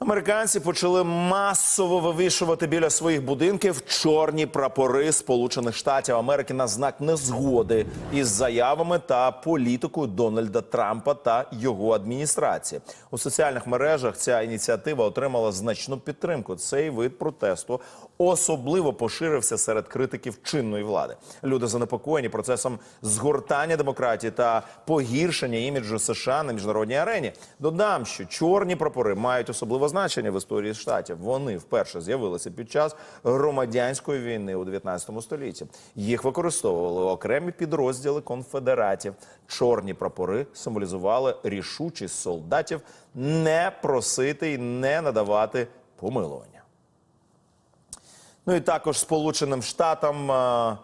Американці почали масово вивішувати біля своїх будинків чорні прапори Сполучених Штатів Америки на знак незгоди із заявами та політикою Дональда Трампа та його адміністрації. У соціальних мережах ця ініціатива отримала значну підтримку. Цей вид протесту особливо поширився серед критиків чинної влади. Люди занепокоєні процесом згортання демократії та погіршення іміджу США на міжнародній арені. Додам, що чорні прапори мають особливе значення в історії штатів. Вони вперше з'явилися під час громадянської війни у 19 столітті. Їх використовували окремі підрозділи конфедератів. Чорні прапори символізували рішучість солдатів не просити і не надавати помилування. Ну і також Сполученим Штатам е,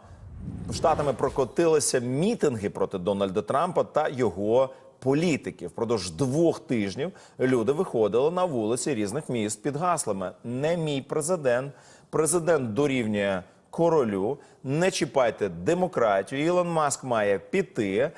штатами прокотилися мітинги проти Дональда Трампа та його політики. Впродовж двох тижнів люди виходили на вулиці різних міст під гаслами Не мій президент, президент дорівнює. Королю не чіпайте демократію. Ілон Маск має піти. Е,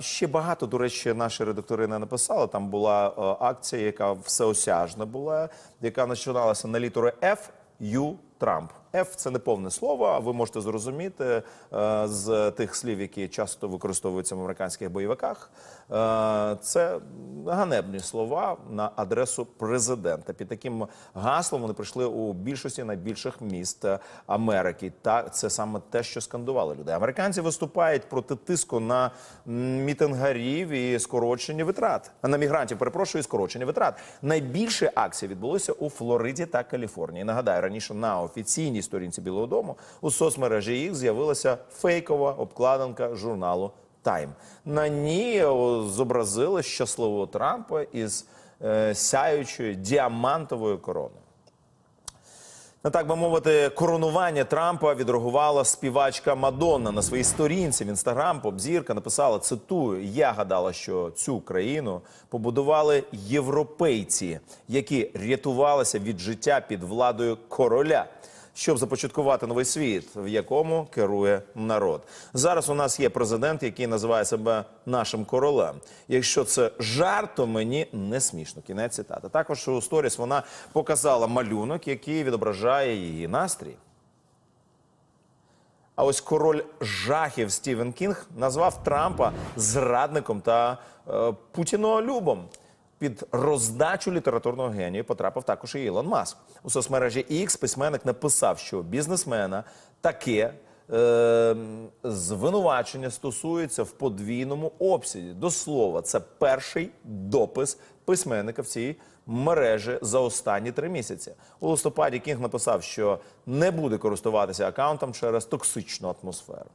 ще багато, до речі, наші редактори не написали. Там була е, акція, яка всеосяжна була, яка починалася на літеру F. Ю Трамп. F – це не повне слово. Ви можете зрозуміти е, з тих слів, які часто використовуються в американських бойовиках. Е, це ганебні слова на адресу президента. Під таким гаслом вони прийшли у більшості найбільших міст Америки. Та це саме те, що скандували люди. Американці виступають проти тиску на мітингарів і скорочення витрат. На мігрантів перепрошую, скорочення витрат. Найбільше акцій відбулося у Флориді та Каліфорнії. Нагадаю, раніше на офіційній сторінці Білого Дому у соцмережі їх з'явилася фейкова обкладинка журналу Тайм. На ній зобразили щасливого Трампа із е, сяючою діамантовою короною. На так би мовити, коронування Трампа відреагувала співачка Мадонна на своїй сторінці в інстаграм. Попзірка написала: цитую: Я гадала, що цю країну побудували європейці, які рятувалися від життя під владою короля. Щоб започаткувати новий світ, в якому керує народ. Зараз у нас є президент, який називає себе нашим королем. Якщо це жарт, то мені не смішно. Кінець цитати. Також у сторіс вона показала малюнок, який відображає її настрій. А ось король жахів Стівен Кінг назвав Трампа зрадником та е, путінолюбом. Під роздачу літературного генію потрапив також і Ілон Маск. У соцмережі X письменник написав, що бізнесмена таке е, звинувачення стосується в подвійному обсязі. До слова, це перший допис письменника в цій мережі за останні три місяці. У листопаді Кінг написав, що не буде користуватися акаунтом через токсичну атмосферу.